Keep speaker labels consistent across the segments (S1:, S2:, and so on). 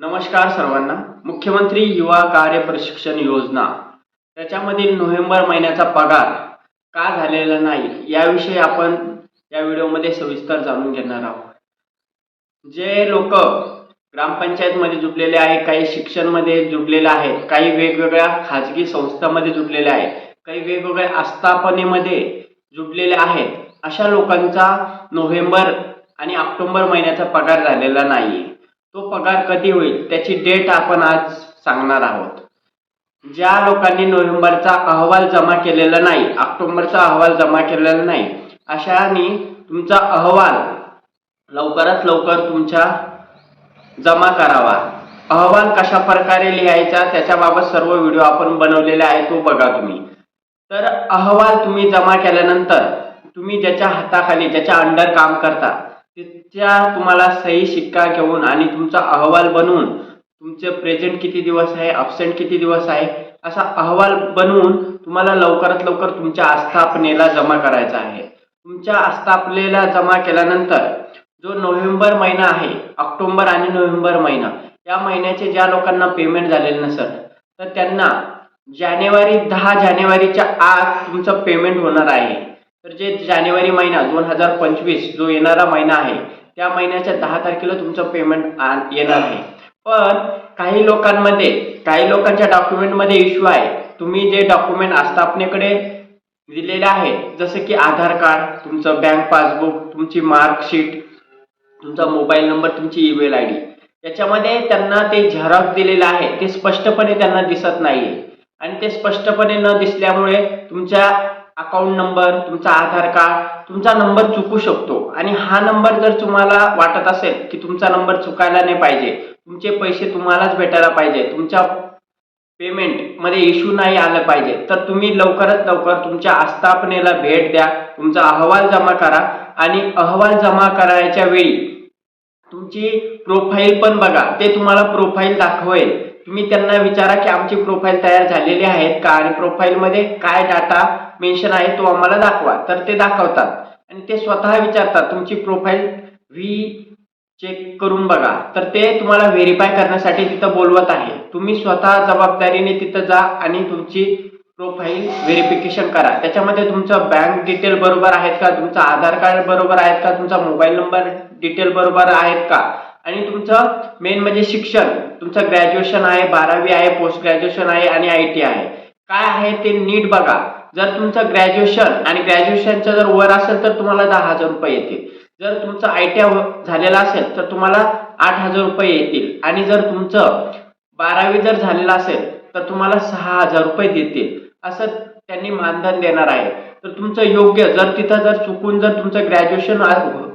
S1: नमस्कार सर्वांना. मुख्यमंत्री युवा कार्य प्रशिक्षण योजना. त्याच्यामधील नोव्हेंबर महिन्याचा पगार का झालेला नाही याविषयी आपण या व्हिडिओमध्ये सविस्तर जाणून घेणार आहोत. जे लोक ग्रामपंचायतमध्ये जुडलेले आहे काही शिक्षणमध्ये जुडलेले आहेत काही वेगवेगळ्या खाजगी संस्थांमध्ये जुडलेले आहेत काही वेगवेगळ्या आस्थापनेमध्ये जुडलेले आहेत अशा लोकांचा नोव्हेंबर आणि ऑक्टोबर महिन्याचा पगार झालेला नाही. तो पगार कधी होईल त्याची डेट आपण आज सांगणार आहोत. ज्या लोकांनी नोव्हेंबरचा अहवाल जमा केलेला नाही ऑक्टोबरचा अहवाल जमा केलेला नाही अशाने तुमचा अहवाल लवकरात लवकर तुमच्या जमा करावा. अहवाल कशा प्रकारे लिहायचा त्याच्याबाबत सर्व व्हिडिओ आपण बनवलेला आहे तो बघा तुम्ही. तर अहवाल तुम्ही जमा केल्यानंतर तुम्ही ज्याच्या हाताखाली ज्याच्या अंडर काम करता तिच्या तुम्हाला सही शिक्का घेऊन आणि तुमचा अहवाल बनवून तुमचे प्रेझेंट किती दिवस आहे अब्सेंट किती दिवस आहे असा अहवाल बनवून तुम्हाला लवकरात लवकर तुमच्या आस्थापनेला जमा करायचा आहे. तुमच्या आस्थापनेला जमा केल्यानंतर जो नोव्हेंबर महिना आहे ऑक्टोबर आणि नोव्हेंबर महिना या महिन्याचे ज्या लोकांना पेमेंट झालेले नसेल तर त्यांना जानेवारी दहा जानेवारीच्या आत तुमचं पेमेंट होणार आहे. तर जे जानेवारी महिना दोन हजार पंचवीस जो येणारा महिना आहे त्या महिन्याच्या दहा तारखेला तुमचं पेमेंट येणार आहे. पण काही लोकांमध्ये काही लोकांच्या डॉक्युमेंटमध्ये इश्यू आहे. तुम्ही जे डॉक्युमेंट आस्थापनेकडे दिलेले आहे जसं की आधार कार्ड तुमचं बँक पासबुक तुमची मार्कशीट तुमचा मोबाईल नंबर तुमची ईमेल आय डी याच्यामध्ये त्यांना ते झेरॉक्स दिलेलं आहे. ते स्पष्टपणे त्यांना दिसत नाही आणि ते स्पष्टपणे न दिसल्यामुळे तुमच्या अकाउंट नंबर तुमचा आधार कार्ड तुमचा नंबर चुकू शकतो. आणि हा नंबर जर तुम्हाला वाटत असेल की तुमचा नंबर चुकायला नाही पाहिजे तुमचे पैसे तुम्हालाच भेटायला पाहिजे तुमच्या पेमेंटमध्ये इश्यू नाही आलं पाहिजे तर तुम्ही लवकरात लवकर तुमच्या आस्थापनेला भेट द्या तुमचा अहवाल जमा करा. आणि अहवाल जमा करायच्या वेळी तुमची प्रोफाईल पण बघा ते तुम्हाला प्रोफाईल दाखवेल. तुम्ही त्यांना विचारा की आमची प्रोफाईल तयार झालेली आहेत का आणि प्रोफाईलमध्ये काय डाटा मेन्शन आहे तो आम्हाला दाखवा. तर ते दाखवतात. आणि ते स्वतः विचारतात तुमची प्रोफाईल व्ही चेक करून बघा. तर ते तुम्हाला व्हेरीफाय करण्यासाठी तिथं बोलवत आहे. तुम्ही स्वतः जबाबदारीने तिथं जा आणि तुमची प्रोफाईल व्हेरिफिकेशन करा. त्याच्यामध्ये तुमचं बँक डिटेल बरोबर आहेत का? तुमचं आधार कार्ड बरोबर आहेत का? तुमचा मोबाईल नंबर डिटेल बरोबर आहेत का? आणि तुमचं मेन म्हणजे शिक्षण. तुमचं ग्रॅज्युएशन आहे बारावी आहे पोस्ट ग्रॅज्युएशन आहे आणि आय टी आहे. काय आहे ते नीट बघा. जर तुमचं ग्रॅज्युएशन आणि ग्रॅज्युएशनचं जर वर असेल तर तुम्हाला दहा हजार रुपये येतील. जर तुमचं आय टी झालेलं असेल तर तुम्हाला आठ हजार रुपये येतील. आणि जर तुमचं बारावी जर झालेलं असेल तर तुम्हाला सहा हजार रुपये देतील. असं त्यांनी मानधन देणार आहे. तर तुमचं योग्य जर तिथं जर चुकून जर तुमचं ग्रॅज्युएशन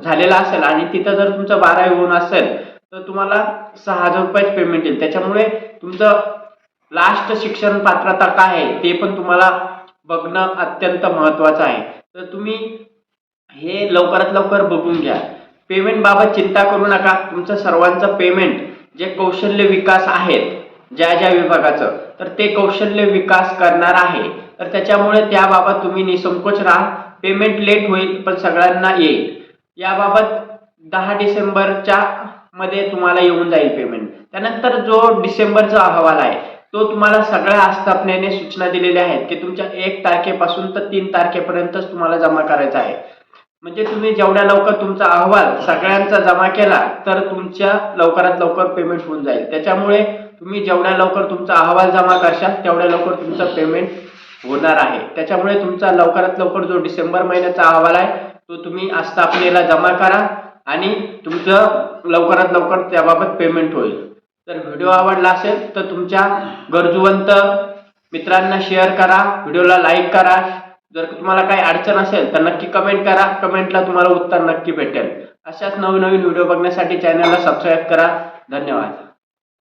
S1: झालेलं असेल आणि तिथं जर तुमचं बारावी होऊन असेल तर तुम्हाला सहा हजार रुपयाच पेमेंट येईल. त्याच्यामुळे तुमचं लास्ट शिक्षण पात्रता काय आहे ते पण तुम्हाला बघणं अत्यंत महत्त्वाचं आहे. तर तुम्ही हे लवकरात लवकर बघून घ्या. पेमेंट बाबत चिंता करू नका. तुमचं सर्वांचं पेमेंट जे कौशल्य विकास आहेत ज्या ज्या विभागाचं तर ते कौशल्य विकास करणार आहे. तर त्याच्यामुळे त्याबाबत तुम्ही निसंकोच राहा. पेमेंट लेट होईल पण सगळ्यांना येईल. याबाबत दहा डिसेंबरच्या मध्ये तुम्हाला येऊन जाईल पेमेंट त्यानंतर जो डिसेंबरचा अहवाल आहे तो तुम्हाला सगळ्या आस्थापनेने सूचना दिलेल्या आहेत की तुमच्या एक तारखेपासून तर तीन तारखेपर्यंतच तुम्हाला जमा करायचा आहे. म्हणजे तुम्ही जेवढ्या लवकर तुमचा अहवाल सगळ्यांचा जमा केला तर तुमच्या लवकरात लवकर पेमेंट होऊन जाईल. त्याच्यामुळे तुम्ही जेवढ्या लवकर तुमचा अहवाल जमा करशाल तेवढ्या लवकर तुमचं पेमेंट होणार आहे. त्याच्यामुळे तुमचा लवकरात लवकर जो डिसेंबर महिन्याचा अहवाल आहे तो तुम्ही आस्थापनेला जमा करा आणि तुमचं लवकरात लवकर त्याबाबत पेमेंट होईल. तर व्हिडिओ आवडला असेल तर तुमच्या गरजूवंत मित्रांना शेअर करा व्हिडिओला लाईक करा. जर तुम्हाला काही अडचण असेल तर नक्की कमेंट करा. कमेंटला तुम्हाला उत्तर नक्की भेटेल. अशाच नवीन नवीन व्हिडिओ बघण्यासाठी चॅनलला सबस्क्राईब करा. धन्यवाद.